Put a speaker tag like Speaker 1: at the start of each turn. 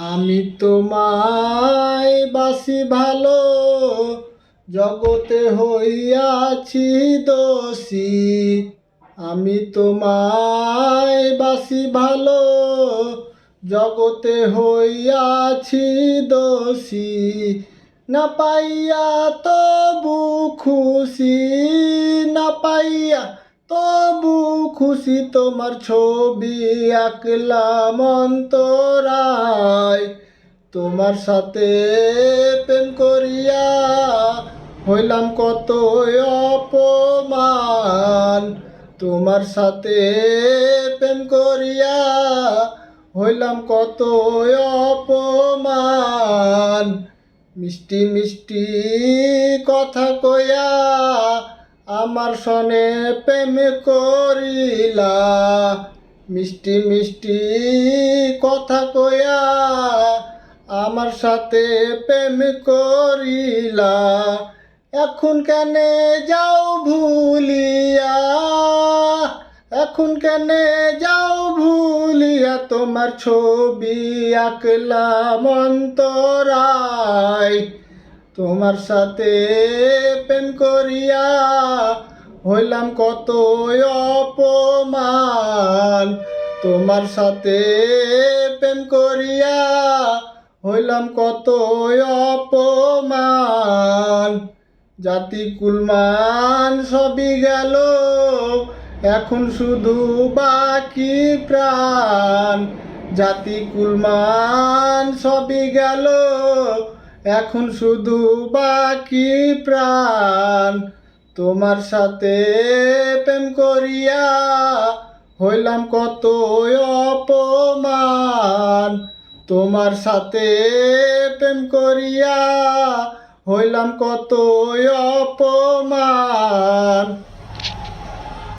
Speaker 1: আমি তোমায় বাসি ভালো, জগতে হইয়াছি দোষী। আমি তোমায় বাসি ভালো, জগতে হইয়াছি দোষী। না পাইয়া তবু খুশি, না পাইয়া তবু খুশি তোমার ছবি আঁকলাম অন্তরায়। তোমার সাথে প্রেম করিয়া হইলাম কত অপমান। তোমার সাথে প্রেম করিয়া হইলাম কত অপমান। মিষ্টি মিষ্টি কথা কয়া আমার সনে প্রেম করিলা। মিষ্টি মিষ্টি কথা কয়া আমার সাথে প্রেম করিলা। এখন কেনে যাও ভুলিয়া? এখন কেনে যাও ভুলিয়া? তোমার ছবি আঁকলাম অন্তরায়। তোমার সাথে প্রেম করিয়া হইলাম কত অপমান। তোমার সাথে প্রেম করিয়া হইলাম কত অপমান। জাতি কুলমান সবই গেল, এখন শুধু বাকি প্রাণ। জাতি কুলমান সবই গেল এখন শুধু বাকি প্রাণ। তোমার সাথে প্রেম করিয়া হইলাম কত অপমান। তোমার সাথে প্রেম করিয়া হইলাম কত অপমান।